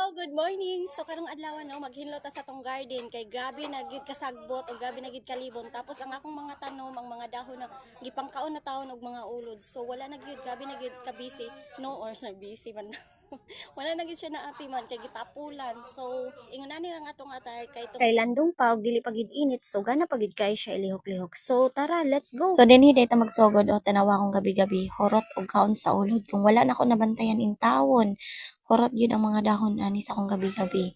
Hello, good morning. So karong adlaw no maghinlo ta sa tong garden kay grabe na gid kasagbot o grabe na gid kalibon. Tapos ang akong mga tanom, ang mga dahon na gipangkaon na taon og mga ulod. So wala na gid grabe na gid ka busy. No or sa busy man. wala na gid siya na atiman kay gitapulan. So ingon ni ang atong atay kay to kay landong pa og dili pagid init so gana pagid kay siya ilihok-lihok. So tara, let's go. So dinhi dayta magsugod o tanawa kong gabi-gabi horot og kaon sa ulod kung wala na ko nabantayan in tawon. Horot gyud ang mga dahon ani sa akong gabi-gabi.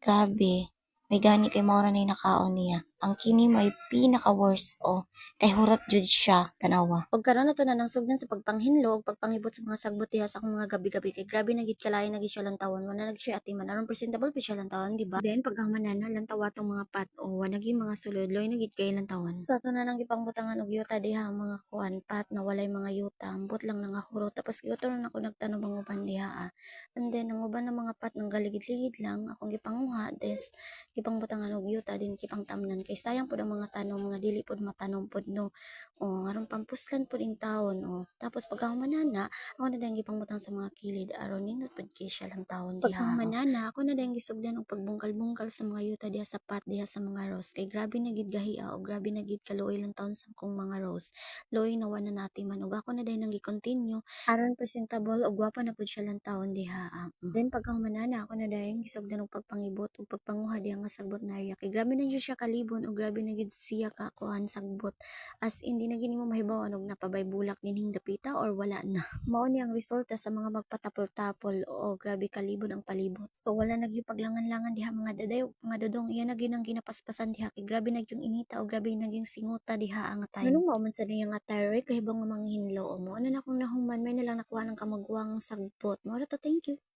Grabe. May gani kay maura na nakaon niya. Ang kini may pinaka worst o kay horot jud siya tanawa. Og karon na to na nang sugdan sa pagpanghinlo ug pagpangibot sa mga sagbot diha sa akong mga gabi-gabi kay grabe na gid kalayo na gid siya lantawon. Wala na gid siya atiman aron presentable pa siya lantawon, di ba? Then pagkahumanan na lantawa tong mga pat o wala gid mga sulod loy na gid kay lantawon. So ato na nang gipangbutangan og yuta diha ang mga kuan pat na walay mga yuta, ambot lang nga huro tapos giuto na ako nagtanong ang uban diha. ah. And then ang uban ng mga pat nang galigid-ligid lang akong gipanguha des gipangbutangan og yuta din gipangtamnan kay sayang pud ang mga tanom nga dili pud matanom pud no. O aron pampuslan pud in taon o. Tapos pagkahumanan na ako na dang gipangbutang sa mga kilid aron nindot pud kay siya lang taon diha. Pagkahumanan na ako na dang gisugdan og pagbungkal-bungkal sa mga yuta diha sa pat diha sa mga rose kay grabe na gid gahia o grabe na gid kaluoy lang taon sa akong mga rose. Loy nawa na natin man ug ako na dahil nang gi-continue aron presentable ug gwapa na pud siya lang taon diha. Mm. Then pagkahumanan na ako na dahil gisugdan og pagpangibot ug pagpanguha diha nga sagbot na area kay grabe na siya kalibon ug grabe na gid siya kakuan sagbot as in di na gini mo mahibaw og napabay bulak dinhing dapita or wala na. Mao ni ang resulta sa mga magpatapol-tapol o grabe kalibon ang palibot. So wala nagyo paglangan-langan diha mga daday mga dodong iya na ginang ginapaspasan diha kay grabe nagyong inita o grabe naging singuta diha ang atay. Nganong mao man sa diha nga atay kahibang nga mga hinlo o mo ano na kung nahuman may nalang nakuha ng kamagwang sagbot. Mo to thank you.